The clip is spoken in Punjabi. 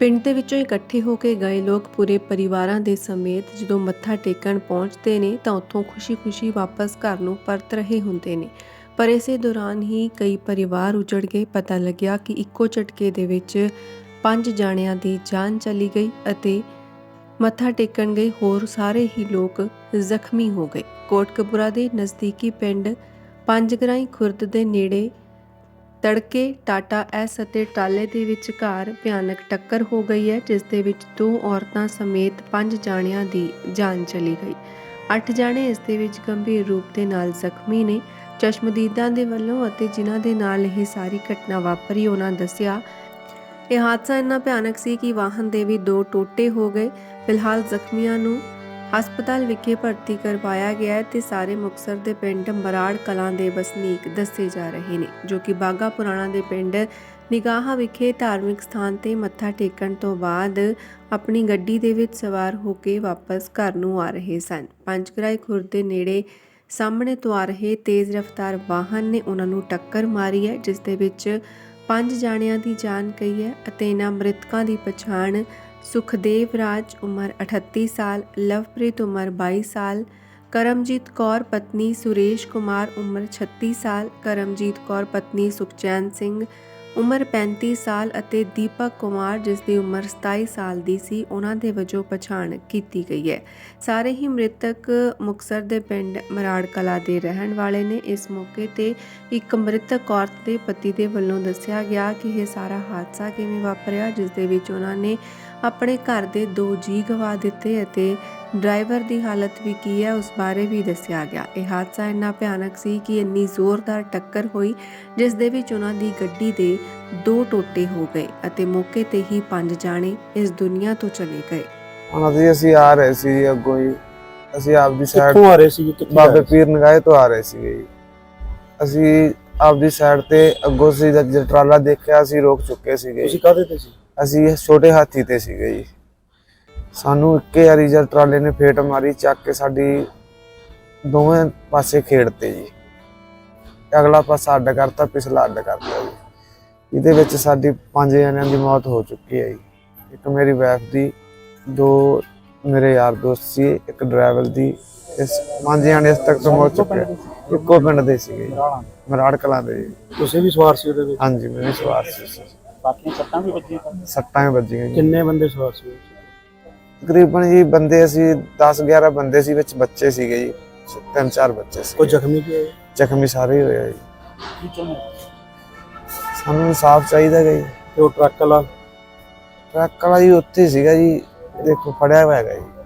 ਪਿੰਡ ਦੇ ਵਿੱਚੋਂ ਇਕੱਠੇ ਹੋ ਕੇ ਗਏ ਲੋਕ ਪੂਰੇ ਪਰਿਵਾਰਾਂ ਦੇ ਸਮੇਤ ਜਦੋਂ ਮੱਥਾ ਟੇਕਣ ਪਹੁੰਚਦੇ ਨੇ ਤਾਂ ਉੱਥੋਂ ਖੁਸ਼ੀ-ਖੁਸ਼ੀ ਵਾਪਸ ਘਰ ਨੂੰ ਪਰਤ ਰਹੇ ਹੁੰਦੇ ਨੇ। ਪਰ ਇਸੇ ਦੌਰਾਨ ਹੀ ਕਈ ਪਰਿਵਾਰ ਉਜੜ ਗਏ। ਪਤਾ ਲੱਗਿਆ ਕਿ ਇੱਕੋ ਝਟਕੇ ਦੇ ਵਿੱਚ ਪੰਜ ਜਾਣਿਆਂ ਦੀ ਜਾਨ ਚਲੀ ਗਈ ਅਤੇ ਮੱਥਾ ਟੇਕਣ ਗਏ ਹੋਰ ਸਾਰੇ ਹੀ ਲੋਕ ਜ਼ਖਮੀ ਹੋ ਗਏ। ਕੋਟਕਪੂਰਾ ਦੇ ਨਜ਼ਦੀਕੀ ਪਿੰਡ ਪੰਜਗਰਾਈ ਖੁਰਦ ਦੇ ਨੇੜੇ ਤੜਕੇ ਟਾਟਾ ਐਸ ਅਤੇ ਟਰਾਲੇ ਦੇ ਵਿਚਕਾਰ ਭਿਆਨਕ ਟੱਕਰ ਹੋ ਗਈ ਹੈ, ਜਿਸ ਦੇ ਵਿੱਚ ਦੋ ਔਰਤਾਂ ਸਮੇਤ ਪੰਜ ਜਾਣਿਆਂ ਦੀ ਜਾਨ ਚਲੀ ਗਈ। ਅੱਠ ਜਾਣੇ ਇਸ ਦੇ ਵਿੱਚ ਗੰਭੀਰ ਰੂਪ ਦੇ ਨਾਲ ਜ਼ਖਮੀ ਨੇ। ਚਸ਼ਮਦੀਦਾਂ ਦੇ ਵੱਲੋਂ ਅਤੇ ਜਿਨ੍ਹਾਂ ਦੇ ਨਾਲ ਇਹ ਸਾਰੀ ਘਟਨਾ ਵਾਪਰੀ, ਉਹਨਾਂ ਦੱਸਿਆ, ਇਹ ਹਾਦਸਾ ਇੰਨਾ ਭਿਆਨਕ ਸੀ ਕਿ ਵਾਹਨ ਦੇ ਵੀ ਦੋ ਟੋਟੇ ਹੋ ਗਏ। ਫਿਲਹਾਲ ਜ਼ਖਮੀਆਂ ਨੂੰ ਹਸਪਤਾਲ ਵਿਖੇ ਭਰਤੀ ਕਰਵਾਇਆ ਗਿਆ ਹੈ ਤੇ ਸਾਰੇ ਮੁਕਸਰ ਦੇ ਪਿੰਡ ਮਰਾੜ ਕਲਾਂ ਦੇ ਵਸਨੀਕ ਦੱਸੇ ਜਾ ਰਹੇ ਨੇ, ਜੋ ਕਿ ਬਾਗਾ ਪੁਰਾਣਾ ਦੇ ਪਿੰਡ ਨਿਗਾਹਾ ਵਿਖੇ ਧਾਰਮਿਕ ਸਥਾਨ ਤੇ ਮੱਥਾ ਟੇਕਣ ਤੋਂ ਬਾਅਦ ਆਪਣੀ ਗੱਡੀ ਦੇ ਵਿੱਚ ਸਵਾਰ ਹੋ ਕੇ ਵਾਪਸ ਘਰ ਨੂੰ ਆ ਰਹੇ ਸਨ। ਪੰਜਗਰਾਈ ਖੁਰ ਦੇ ਨੇੜੇ ਸਾਹਮਣੇ ਤੋਂ ਆ ਰਹੇ ਤੇਜ਼ ਰਫ਼ਤਾਰ ਵਾਹਨ ਨੇ ਉਹਨਾਂ ਨੂੰ ਟੱਕਰ ਮਾਰੀ ਹੈ, ਜਿਸ ਦੇ ਵਿੱਚ ਪੰਜ ਜਾਣਿਆਂ ਦੀ ਜਾਨ ਗਈ ਹੈ ਅਤੇ ਇਹਨਾਂ ਮ੍ਰਿਤਕਾਂ ਦੀ ਪਛਾਣ ਸੁਖਦੇਵ ਰਾਜ ਉਮਰ 38 ਸਾਲ, ਲਵਪ੍ਰੀਤ ਉਮਰ 22 ਸਾਲ, ਕਰਮਜੀਤ ਕੌਰ ਪਤਨੀ ਸੁਰੇਸ਼ ਕੁਮਾਰ ਉਮਰ 36 ਸਾਲ, ਕਰਮਜੀਤ ਕੌਰ ਪਤਨੀ ਸੁਖਚੈਨ ਸਿੰਘ ਉਮਰ 35 ਸਾਲ ਅਤੇ ਦੀਪਕ ਕੁਮਾਰ ਜਿਸ ਦੀ ਉਮਰ 27 ਸਾਲ ਦੀ ਸੀ, ਉਹਨਾਂ ਦੇ ਵਜੋਂ ਪਛਾਣ ਕੀਤੀ ਗਈ ਹੈ। ਸਾਰੇ ਹੀ ਮ੍ਰਿਤਕ ਮੁਕਸਰ ਦੇ ਪਿੰਡ ਮਰਾੜ ਕਲਾ ਦੇ ਰਹਿਣ ਵਾਲੇ ਨੇ। ਇਸ ਮੌਕੇ ਤੇ ਇੱਕ ਮ੍ਰਿਤਕ ਔਰਤ ਦੇ ਪਤੀ ਦੇ ਵੱਲੋਂ ਦੱਸਿਆ ਗਿਆ ਕਿ ਇਹ ਸਾਰਾ ਹਾਦਸਾ ਕਿਵੇਂ ਵਾਪਰਿਆ ਜਿਸ ਦੇ ਵਿੱਚ ਉਹਨਾਂ ਨੇ ਆਪਣੇ ਘਰ ਦੇ ਦੋ ਜੀ ਗਵਾ ਦਿੱਤੇ ਅਤੇ ਡਰਾਈਵਰ ਦੀ ਹਾਲਤ ਵੀ ਕੀ ਹੈ ਉਸ ਬਾਰੇ ਵੀ ਦੱਸਿਆ ਗਿਆ। ਇਹ ਹਾਦਸਾ ਇੰਨਾ ਭਿਆਨਕ ਸੀ ਕਿ ਇੰਨੀ ਜ਼ੋਰਦਾਰ ਟੱਕਰ ਹੋਈ ਜਿਸ ਦੇ ਵਿੱਚ ਉਹਨਾਂ ਦੀ ਗੱਡੀ ਦੇ ਦੋ ਟੋਟੇ ਹੋ ਗਏ ਅਤੇ ਮੌਕੇ ਤੇ ਹੀ ਪੰਜ ਜਾਣੇ ਇਸ ਦੁਨੀਆ ਤੋਂ ਚਲੇ ਗਏ। ਉਹਨਾਂ ਦੀ ਅਸੀਂ ਆ ਰਹੇ ਸੀ ਅੱਗੋਂ ਹੀ। ਅਸੀਂ ਆਪਦੀ ਸਾਈਡ ਕਿੱਥੋਂ ਆ ਰਹੇ ਸੀ ਬਾਬੇ ਸੀ? ਪੀਰ ਨਗਾਏ ਤੋਂ ਆ ਰਹੇ ਜੀ। ਅਸੀਂ ਆਪਦੀ ਸਾਈਡ ਤੇ ਅੱਗੋਂ ਸੀ ਜਦ ਟਰਾਲਾ ਦੇਖਿਆ ਅਸੀਂ ਰੋਕ ਚੁੱਕੇ ਸੀਗੇ ਤੁਸੀਂ। ਕਾਹਦੇ ਤੇ ਸੀ? ਅਸੀਂ ਛੋਟੇ ਹਾਥੀ ਤੇ ਸੀਗੇ ਜੀ। ਸਾਨੂੰ ਇੱਕੇ ਵਾਰੀ ਜਦ ਟਰਾਲੇ ਨੇ ਫੇਟ ਮਾਰੀ ਚੱਕ ਕੇ ਸਾਡੀ ਦੋਵੇਂ ਪਾਸੇ ਖੇੜਤੇ ਜੀ। ਅਗਲਾ ਪਾਸਾ ਅੱਡ ਕਰਤਾ ਪਿਛਲਾ ਅੱਡ ਕਰਤਾ ਜੀ। ਇਹਦੇ ਵਿੱਚ ਸਾਡੀ ਪੰਜ ਜਣਿਆਂ ਦੀ ਮੌਤ ਹੋ ਚੁੱਕੀ ਹੈ ਜੀ। ਇੱਕ ਮੇਰੀ ਵਾਈਫ ਦੀ ਦੋ ਮੇਰੇ ਯਾਰ ਦੋਸਤ ਸੀ ਇੱਕ ਡਰਾਈਵਰ ਦੀ ਇਸ ਪੰਜ ਜਣੇ ਇਸ ਤੱਕ ਤੋਂ ਮੌਤ ਚੁੱਕੇ। ਇੱਕੋ ਪਿੰਡ ਦੇ ਸੀਗੇ ਮਰਾੜ ਕਲਾਂ ਦੇ ਤੁਸੀਂ ਵੀ ਸਵਾਰ ਸੀ ਉਹਦੇ ਵਿੱਚ? ਹਾਂਜੀ ਮੇਰੇ ਸਵਾਰ ਸੀ ਸੱਟਾਂ ਵੀ ਵੱਜੀਆਂ ਸੱਟਾਂ ਹੀ ਵੱਜੀਆਂ ਜੀ। ਕਿੰਨੇ ਬੰਦੇ ਸਵਾਰ ਸੀ? ਉਹਦੇ? ਤਕਰੀਬਨ ਜੀ ਬੰਦੇ ਅਸੀਂ 10 11 ਬੰਦੇ ਸੀ ਵਿੱਚ ਬੱਚੇ ਸੀਗੇ ਜੀ। ਤਿੰਨ ਚਾਰ ਬੱਚੇ ਸੀ ਕੋਈ ਜ਼ਖਮੀ ਵੀ ਹੋਏ? ਜ਼ਖਮੀ ਸਾਰੇ ਹੀ ਹੋਏ ਆ ਜੀ। ਕੀ ਚਾਹੁੰਦੇ ਸਾਨੂੰ ਇਨਸਾਫ ਚਾਹੀਦਾ ਗਾ ਜੀ। ਤੇ ਉਹ ਟਰੱਕ ਵਾਲਾ? ਟਰੱਕ ਵਾਲਾ ਜੀ ਉੱਥੇ ਸੀਗਾ ਜੀ। ਦੇਖੋ ਫੜਿਆ ਹੋਇਆ ਹੈਗਾ ਜੀ।